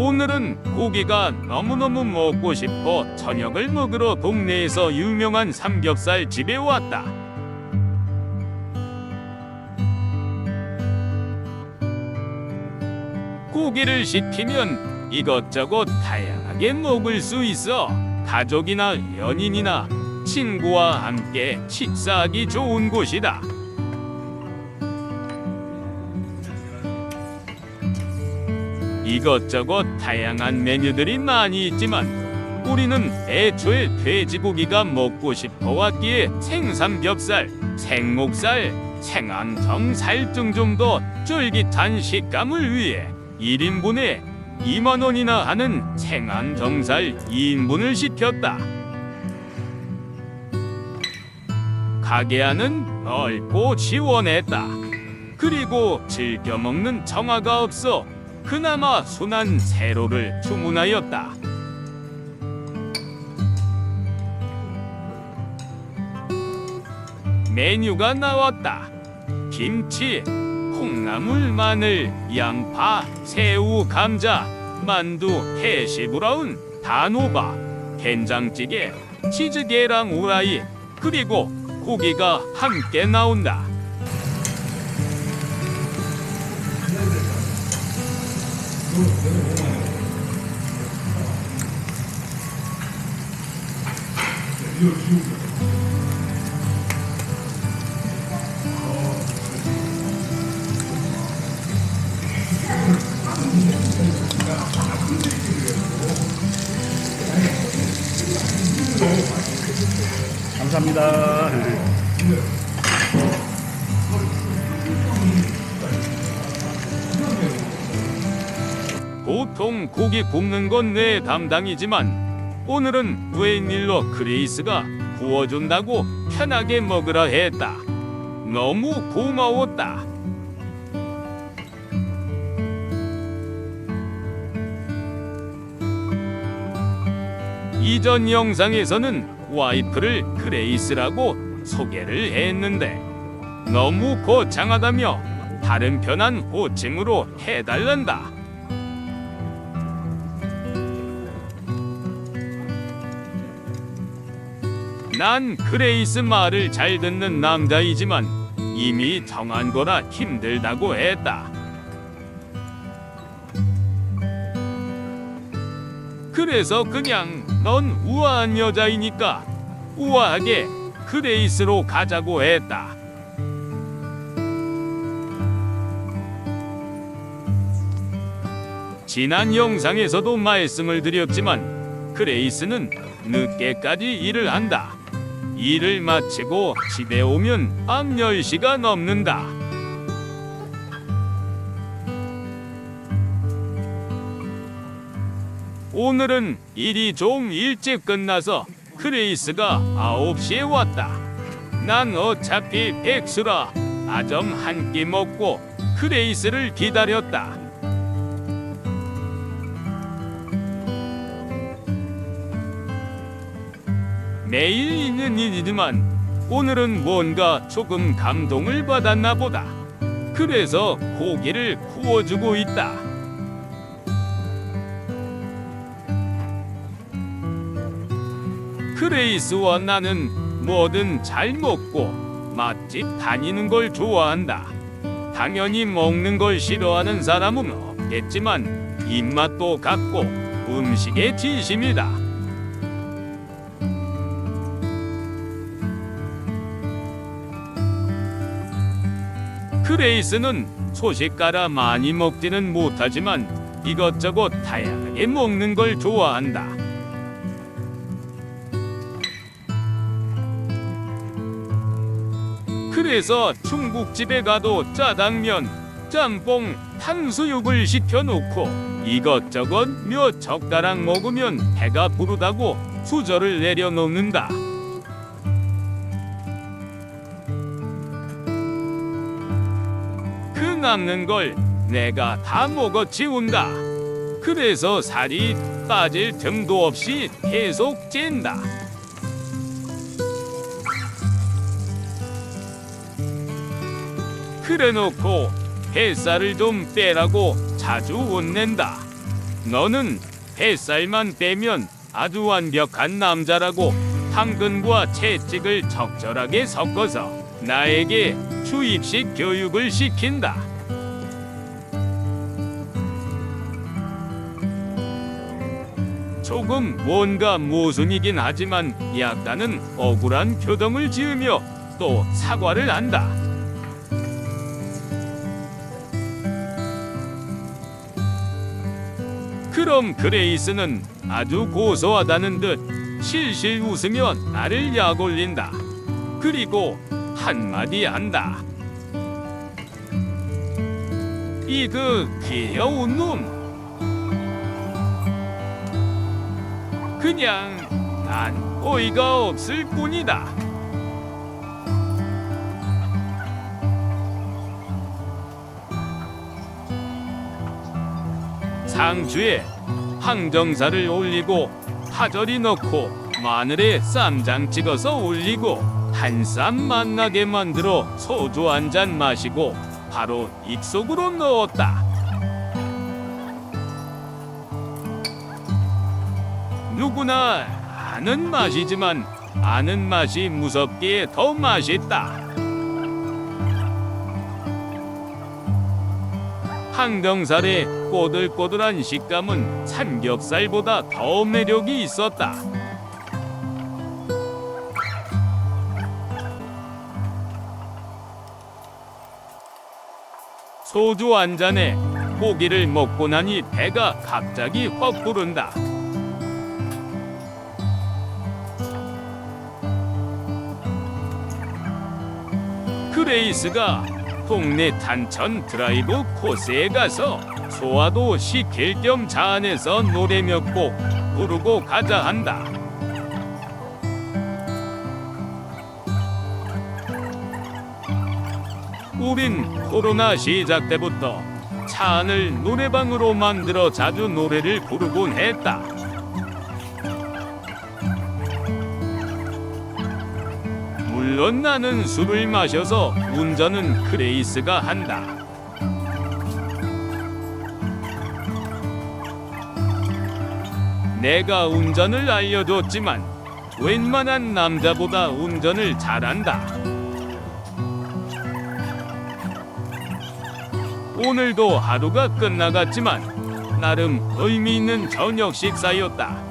오늘은 고기가 너무너무 먹고 싶어 저녁을 먹으러 동네에서 유명한 삼겹살 집에 왔다. 고기를 시키면 이것저것 다양하게 먹을 수 있어 가족이나 연인이나 친구와 함께 식사하기 좋은 곳이다. 이것저것 다양한 메뉴들이 많이 있지만 우리는 애초에 돼지고기가 먹고 싶어 왔기에 생삼겹살, 생목살, 생안정 살등 좀 더 쫄깃한 식감을 위해 1인분에 2만 원이나 하는 생안정살 2인분을 시켰다. 가게 안은 넓고 시원했다. 그리고 즐겨 먹는 정화가 없어 그나마 순한 세로를 주문하였다. 메뉴가 나왔다. 김치, 콩나물, 마늘, 양파, 새우, 감자, 만두, 해시브라운, 단호박, 된장찌개, 치즈계랑 우라이, 그리고 고기가 함께 나온다. 감사합니다. 보통 고기 굽는 건 내 담당이지만 오늘은 웬일로 그레이스가 구워준다고 편하게 먹으라 했다. 너무 고마웠다. 이전 영상에서는 와이프를 그레이스라고 소개를 했는데 너무 거창하다며 다른 편한 호칭으로 해달란다. 난 그레이스 말을 잘 듣는 남자이지만 이미 정한 거라 힘들다고 했다. 그래서 그냥 넌 우아한 여자이니까 우아하게 그레이스로 가자고 했다. 지난 영상에서도 말씀을 드렸지만 그레이스는 늦게까지 일을 한다. 일을 마치고 집에 오면 밤 10시가 넘는다. 오늘은 일이 좀 일찍 끝나서 크레이스가 9시에 왔다. 난 어차피 백수라 아점 한 끼 먹고 크레이스를 기다렸다. 매일 있는 일이지만 오늘은 뭔가 조금 감동을 받았나 보다. 그래서 고기를 구워주고 있다. 크레이스와 나는 뭐든 잘 먹고 맛집 다니는 걸 좋아한다. 당연히 먹는 걸 싫어하는 사람은 없겠지만 입맛도 같고 음식에 진심이다. 크레이스는 소식가라 많이 먹지는 못하지만 이것저것 다양하게 먹는 걸 좋아한다. 그래서 중국집에 가도 짜장면, 짬뽕, 탕수육을 시켜놓고 이것저것 몇 젓가락 먹으면 배가 부르다고 수저를 내려놓는다. 남는 걸 내가 다 먹어 치운다. 그래서 살이 빠질 틈도 없이 계속 찐다. 그래놓고 뱃살을 좀 빼라고 자주 혼낸다. 너는 뱃살만 빼면 아주 완벽한 남자라고 당근과 채찍을 적절하게 섞어서 나에게 주입식 교육을 시킨다. 조금 뭔가 모순이긴 하지만 약간은 억울한 표정을 지으며 또 사과를 한다. 그럼 그레이스는 아주 고소하다는 듯 실실 웃으며 나를 약올린다. 그리고 한마디 한다. 이 그 귀여운 놈. 그냥 난 어이가 없을 뿐이다. 상주에 항정살을 올리고 파절이 넣고 마늘에 쌈장 찍어서 올리고 한쌈 맛나게 만들어 소주 한 잔 마시고 바로 입속으로 넣었다. 누구나 아는 맛이지만 아는 맛이 무섭기에 더 맛있다. 항정살의 꼬들꼬들한 식감은 삼겹살보다 더 매력이 있었다. 소주 한 잔에 고기를 먹고 나니 배가 갑자기 확 부른다. 그레이스가 동네 단천 드라이브 코스에 가서 소화도 시킬 겸 차 안에서 노래 몇 곡 부르고 가자 한다. 우린 코로나 시작 때부터 차 안을 노래방으로 만들어 자주 노래를 부르곤 했다. 물론 나는 술을 마셔서 운전은 크레이스가 한다. 내가 운전을 알려줬지만 웬만한 남자보다 운전을 잘한다. 오늘도 하루가 끝나갔지만 나름 의미 있는 저녁 식사였다.